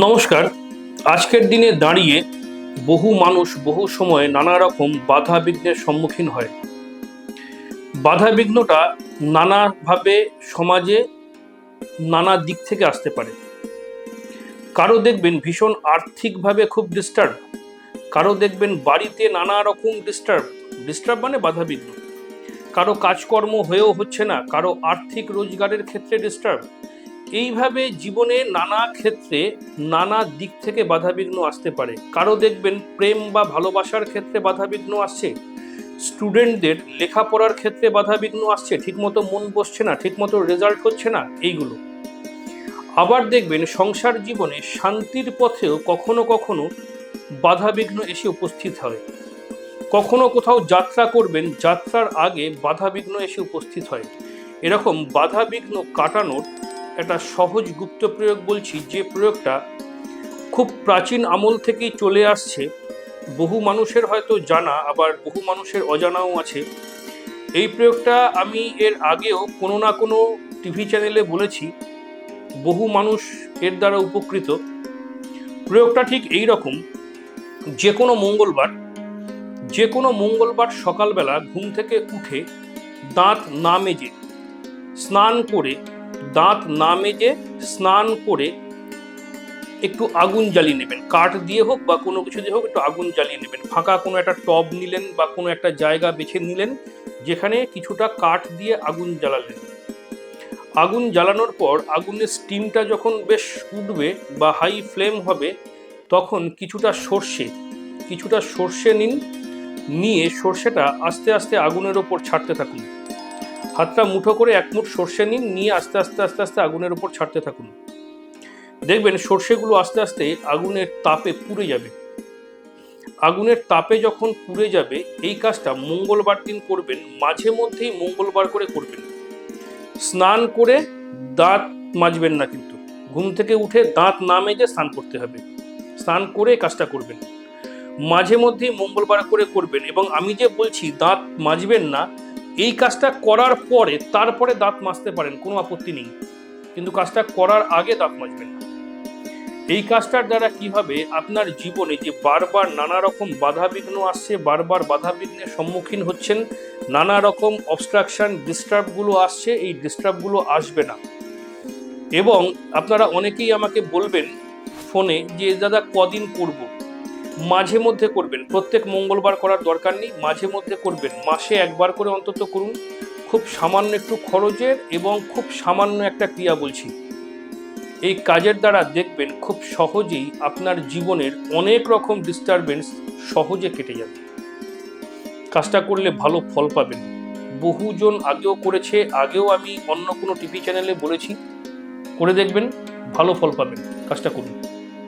নমস্কার। আজকের দিনে দাঁড়িয়ে বহু মানুষ বহু সময় নানা রকম বাধা বিঘ্নের সম্মুখীন হয়। বাধা বিঘ্নটা নানাভাবে সমাজে নানা দিক থেকে আসতে পারে। কারও দেখবেন ভীষণ আর্থিকভাবে খুব ডিস্টার্ব কারও দেখবেন বাড়িতে নানা রকম ডিস্টার্ব ডিস্টার্ব মানে বাধা বিঘ্ন। কারও কাজকর্ম হয়েও হচ্ছে না, কারও আর্থিক রোজগারের ক্ষেত্রে ডিস্টার্ব এইভাবে জীবনে নানা ক্ষেত্রে নানা দিক থেকে বাধাবিঘ্ন আসতে পারে। কারও দেখবেন প্রেম বা ভালোবাসার ক্ষেত্রে বাধাবিঘ্ন আসছে, স্টুডেন্টদের লেখাপড়ার ক্ষেত্রে বাধাবিঘ্ন আসছে, ঠিকমতো মন বসছে না, ঠিকমতো রেজাল্ট হচ্ছে না, এইগুলো। আবার দেখবেন সংসার জীবনে শান্তির পথেও কখনো কখনো বাধাবিঘ্ন এসে উপস্থিত হয়। কখনো কোথাও যাত্রা করবেন, যাত্রার আগে বাধাবিঘ্ন এসে উপস্থিত হয়। এরকম বাধাবিঘ্ন কাটানোর একটা সহজ গুপ্ত প্রয়োগ বলছি, যে প্রয়োগটা খুব প্রাচীন আমল থেকেই চলে আসছে। বহু মানুষের হয়তো জানা, আবার বহু মানুষের অজানাও আছে। এই প্রয়োগটা আমি এর আগেও কোনো না কোনো টিভি চ্যানেলে বলেছি। বহু মানুষ এর দ্বারা উপকৃত। প্রয়োগটা ঠিক এই রকম। যে কোনো মঙ্গলবার, যে কোনো মঙ্গলবার সকালবেলা ঘুম থেকে উঠে দাঁত না মেজে স্নান করে দাঁত না মেজে স্নান করে একটু আগুন জ্বালিয়ে নেবেন। কাঠ দিয়ে হোক বা কোনো কিছু দিয়ে হোক একটু আগুন জ্বালিয়ে নেবেন। ফাঁকা কোনো একটা টব নিলেন বা কোনো একটা জায়গা বেছে নিলেন যেখানে কিছুটা কাঠ দিয়ে আগুন জ্বালালেন। আগুন জ্বালানোর পর আগুনের স্টিমটা যখন বেশ উঠবে বা হাই ফ্লেম হবে, তখন কিছুটা সর্ষে কিছুটা সর্ষে নিন, নিয়ে সর্ষেটা আস্তে আস্তে আগুনের ওপর ছাড়তে থাকুন। হাতটা মুঠো করে এক মুঠ সর্ষে নিন, নিয়ে আস্তে আস্তে আস্তে আস্তে আগুনের উপর ছাড়তে থাকুন। দেখবেন সর্ষেগুলো আস্তে আস্তে আগুনের তাপে পুড়ে যাবে। আগুনের তাপে যখন পুড়ে যাবে, এই কাজটা মঙ্গলবার দিন করবেন, মাঝে মধ্যেই মঙ্গলবার করে করবেন। স্নান করে দাঁত মাজবেন না কিন্তু। ঘুম থেকে উঠে দাঁত না মেজে স্নান করতে হবে। স্নান করে কাজটা করবেন। মাঝে মধ্যেই মঙ্গলবার করে করবেন এবং আমি যে বলছি, দাঁত মাজবেন না এই কাজটা করার পরে তারপরে দাঁত মাজতে পারেন, কোনো আপত্তি নেই। কিন্তু কাজটা করার আগে দাঁত মাজবেন না। এই কাজটার দ্বারা কি হবে আপনার জীবনে যে বারবার নানা রকম বাধা বিঘ্ন আসছে, বারবার বাধা বিঘ্নের সম্মুখীন হচ্ছেন, নানা রকম অবস্ট্রাকশন ডিস্টার্বগুলো আসছে, এই ডিস্টার্বগুলো আসবে না। এবং আপনারা অনেকেই আমাকে বলবেন ফোনে যে, দাদা, কদিন করব? মাঝে মধ্যে করবেন। প্রত্যেক মঙ্গলবার করার দরকার নেই, মাঝে মধ্যে করবেন। মাসে একবার করে অন্তত করুন। খুব সামান্য একটু খরচের এবং খুব সামান্য একটা ক্রিয়া বলছি। এই কাজের দ্বারা দেখবেন খুব সহজেই আপনার জীবনের অনেক রকম ডিস্টারবেন্স সহজে কেটে যাবে। কাজটা করলে ভালো ফল পাবেন। বহুজন আগেও করেছে, আগেও আমি অন্য কোনো টিভি চ্যানেলে বলেছি। করে দেখবেন, ভালো ফল পাবেন। কাজটা করুন।